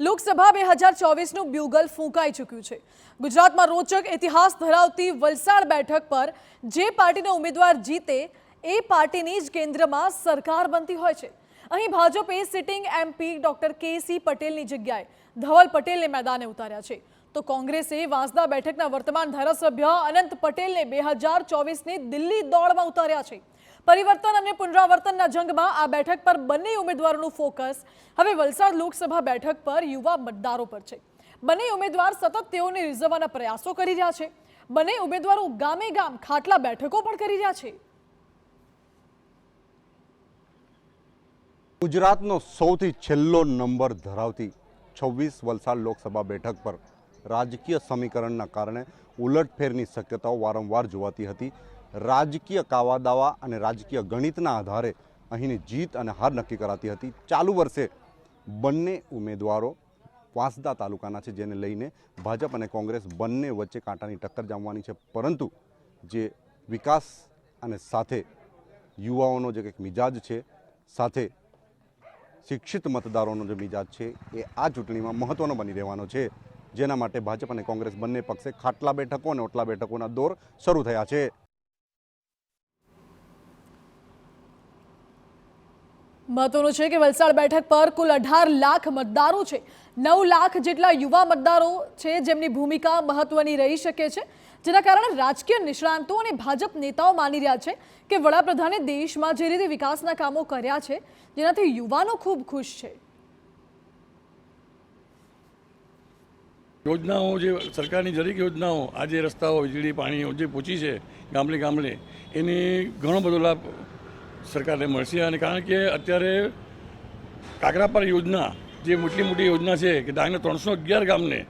લોકસભા બે હજાર ચોવીસનું બ્યુગલ ફૂંકાઈ ચૂક્યું છે. ગુજરાતમાં રોચક ઇતિહાસ ધરાવતી વલસાડ બેઠક પર જે પાર્ટીનો ઉમેદવાર જીતે એ પાર્ટીની જ કેન્દ્રમાં સરકાર બનતી હોય છે. અહીં ભાજપે સિટિંગ એમપી ડોક્ટર કેસી પટેલની જગ્યાએ ધવલ પટેલને મેદાને ઉતાર્યા છે. તો કોંગ્રેસે વાંસદા બેઠકના વર્તમાન ધારાસભ્ય અનંત પટેલને બે હજાર ચોવીસની દિલ્હી દોડમાં ઉતાર્યા છે. પરિવર્તન અને પુનરાવર્તનના જંગમાં આ બેઠક પર બંને ઉમેદવારોનું ફોકસ. હવે વલસાડ લોકસભા બેઠક પર યુવા મતદારો પર છે. બંને ઉમેદવાર સતત તેઓને રીઝવવાના પ્રયાસો કરી રહ્યા છે. બંને ઉમેદવારો ગામે ગામ ખાટલા બેઠકો પણ કરી રહ્યા છે. ગુજરાતનો સૌથી છેલ્લો નંબર ધરાવતી છવ્વીસ વલસાડ લોકસભા બેઠક પર રાજકીય સમીકરણના કારણે ઉલટફેરની શક્યતાઓ વારંવાર જોવાતી હતી. રાજકીય કાવાદાવા અને રાજકીય ગણિતના આધારે અહીંની જીત અને હાર નક્કી કરાતી હતી. ચાલુ વર્ષે બંને ઉમેદવારો વાંસદા તાલુકાના છે, જેને લઈને ભાજપ અને કોંગ્રેસ બંને વચ્ચે કાંટાની ટક્કર જામવાની છે. પરંતુ જે વિકાસ અને સાથે યુવાઓનો જે કંઈક મિજાજ છે, સાથે શિક્ષિત મતદારોનો જે મિજાજ છે, એ આ ચૂંટણીમાં મહત્ત્વનો બની રહેવાનો છે. જેના માટે ભાજપ અને કોંગ્રેસ બંને પક્ષે ખાટલા બેઠકો અને ઓટલા બેઠકોના દોર શરૂ થયા છે. મહત્વનું છે કે વલસાડ બેઠક પર કુલ અઢાર લાખ મતદારો છે. નવ લાખ જેટલા યુવા મતદારો છે જેમની ભૂમિકા મહત્વની રહી શકે છે. જેના કારણે રાજકીય નિષ્ણાંતો અને ભાજપ નેતાઓ માની રહ્યા છે કે વડાપ્રધાને દેશમાં જે રીતે વિકાસના કામો કર્યા છે, જેનાથી યુવાનો ખૂબ ખુશ છે. યોજનાઓ જે સરકારની દરેક યોજનાઓ આજે રસ્તાઓ, વીજળી પાણી જે પહોંચી છે ગામડે ગામડે, એની ઘણો બધો લાભ સરકારને મળશે. અને કારણ કે અત્યારે કાકરાપાર યોજના, જે મોટી મોટી યોજના છે, કે ડાંગના ત્રણસો અગિયાર ગામને,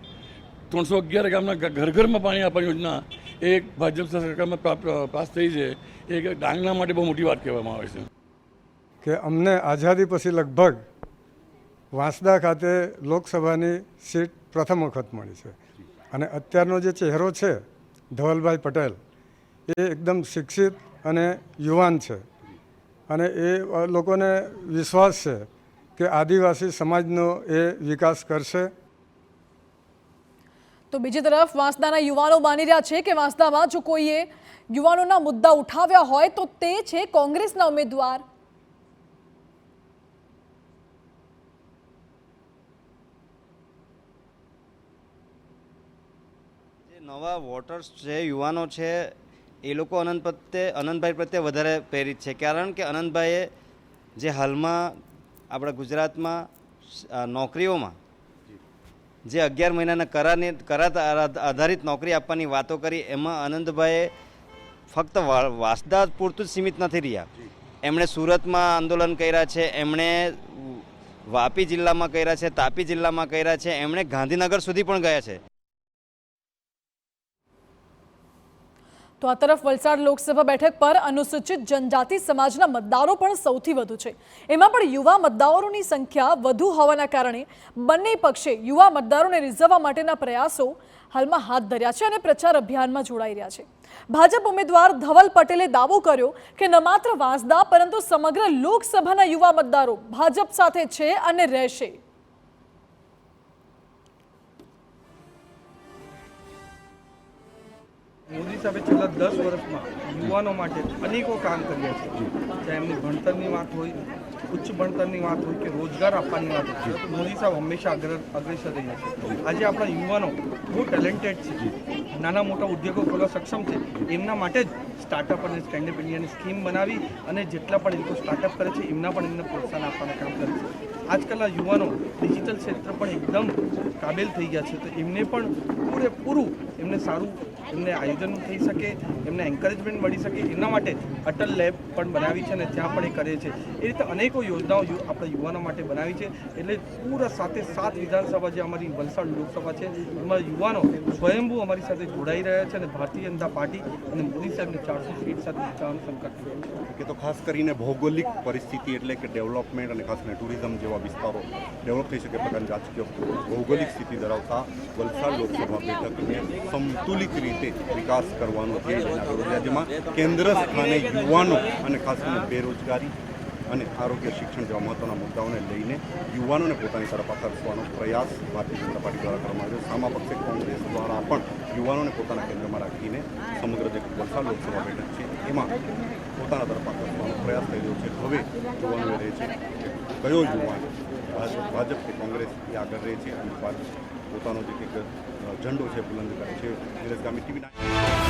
ત્રણસો અગિયાર ગામના ઘર ઘરમાં પાણી આપવાની યોજના, એ ભાજપ સરકારમાં પાસ થઈ છે. એ ડાંગના માટે બહુ મોટી વાત કહેવામાં આવે છે. કે અમને આઝાદી પછી લગભગ વાંસદા ખાતે લોકસભાની સીટ પ્રથમ વખત મળી છે. અને અત્યારનો જે ચહેરો છે, ધવલભાઈ પટેલ, એ એકદમ શિક્ષિત અને યુવાન છે. અને એ લોકોને વિશ્વાસ છે કે આદિવાસી સમાજનો એ વિકાસ કરશે. તો બીજી તરફ વાંસદાના યુવાનો માની રહ્યા છે કે વાંસદામાં જો કોઈએ યુવાનોના મુદ્દા ઉઠાવ્યા હોય તો તે છે કોંગ્રેસના ઉમેદવાર જે નવા વોટર્સ છે યુવાનો છે, એ લોકો અનંત પ્રત્યે, અનંતભાઈ પ્રત્યે વધારે પ્રેરિત છે. કારણ કે અનંતભાઈએ જે હાલમાં આપણા ગુજરાતમાં નોકરીઓમાં જે અગિયાર મહિનાના કરારની, કરાર આધારિત નોકરી આપવાની વાતો કરી, એમાં આનંદભાઈએ ફક્ત વાસદા પૂરતું જ સીમિત નથી રહ્યા. એમણે સુરતમાં આંદોલન કર્યા છે, એમણે વાપી જિલ્લામાં કર્યા છે, તાપી જિલ્લામાં કર્યા છે, એમણે ગાંધીનગર સુધી પણ ગયા છે. તો આ તરફ વલસાડ લોકસભા બેઠક પર અનુસૂચિત જનજાતિ સમાજના મતદારો પણ સૌથી વધુ છે. એમાં પણ યુવા મતદારોની સંખ્યા વધુ હોવાના કારણે બંને પક્ષે યુવા મતદારોને રીઝવવા માટેના પ્રયાસો હાલમાં હાથ ધર્યા છે અને પ્રચાર અભિયાનમાં જોડાઈ રહ્યા છે. ભાજપ ઉમેદવાર ધવલ પટેલે દાવો કર્યો કે ન માત્ર વાંસદા, પરંતુ સમગ્ર લોકસભાના યુવા મતદારો ભાજપ સાથે છે અને રહેશે. સાહેબે છેલ્લા દસ વર્ષમાં યુવાનો માટે અનેકો કામ કર્યા છે. ચાહે એમની ભણતરની વાત હોય ઉચ્ચ ભણતરની વાત હોય કે રોજગાર આપવાની વાત હોય, તો મોદી સાહેબ હંમેશા અગ્ર, અગ્રેસર રહ્યા છે. આજે આપણા યુવાનો બહુ ટેલેન્ટેડ છે. નાના મોટા ઉદ્યોગો ખોલવા સક્ષમ છે. એમના માટે જ સ્ટાર્ટઅપ અને સ્ટેન્ડઅપ ઇન્ડિયાની સ્કીમ બનાવી અને જેટલા પણ એ લોકો સ્ટાર્ટઅપ કરે છે, એમના પણ એમને પ્રોત્સાહન આપવાના કામ કરે છે. આજકાલના યુવાનો ડિજિટલ ક્ષેત્ર પણ એકદમ કાબેલ થઈ ગયા છે. તો એમને પણ પૂરેપૂરું એમને સારું, એમને આયોજન થઈ શકે, એમને એન્કરેજમેન્ટ મળી શકે. એના માટે અટલ લેબ પણ બનાવી છે અને ત્યાં પણ એ કરે છે. એ રીતે અનેકો યોજનાઓ યુ- આપણા યુવાનો માટે બનાવી છે. એટલે પૂરા સાથે સાત વિધાનસભા જે અમારી વલસાડ લોકસભા છે, એમાં યુવાનો સ્વયંભૂ અમારી સાથે જોડાઈ રહ્યા છે અને ભારતીય જનતા પાર્ટી અને મોદી સાહેબને ચારસો સીટ સાથે જીતવાનો સંકલ્પ કે તો ખાસ કરીને ભૌગોલિક પરિસ્થિતિ એટલે કે ડેવલપમેન્ટ અને ખાસ ટુરિઝમ જેવા વિસ્તારો ડેવલપ થઈ શકે પ્રકારની રાજકીય ભૌગોલિક સ્થિતિ ધરાવતા વલસાડ લોકસભા બેઠકને સંતુલિત રીતે વિકાસ કરવાનો ધ્યેય રાજ્યમાં કેન્દ્ર સ્થાને યુવાનો અને ખાસ કરીને બેરોજગારી અને આરોગ્ય શિક્ષણ જેવા મહત્વના મુદ્દાઓને લઈને યુવાનોને પોતાની તરફ આકર્ષવાનો પ્રયાસ ભારતીય જનતા પાર્ટી દ્વારા કરવામાં આવ્યો. સામા પક્ષે કોંગ્રેસ દ્વારા પણ યુવાનોને પોતાના કેન્દ્રમાં રાખીને સમગ્ર જે વલસાડ લોકસભા બેઠક છે, એમાં પોતાના તરફ આકર્ષવાનો પ્રયાસ થઈ રહ્યો છે. હવે જોવાનું રહે છે કે કયો યુવાન ભાજપ ભાજપ કે કોંગ્રેસ એ આગળ રહે છે અને પોતાનો જે કંઈક ઝંડો છે બુલંદ કરે છે.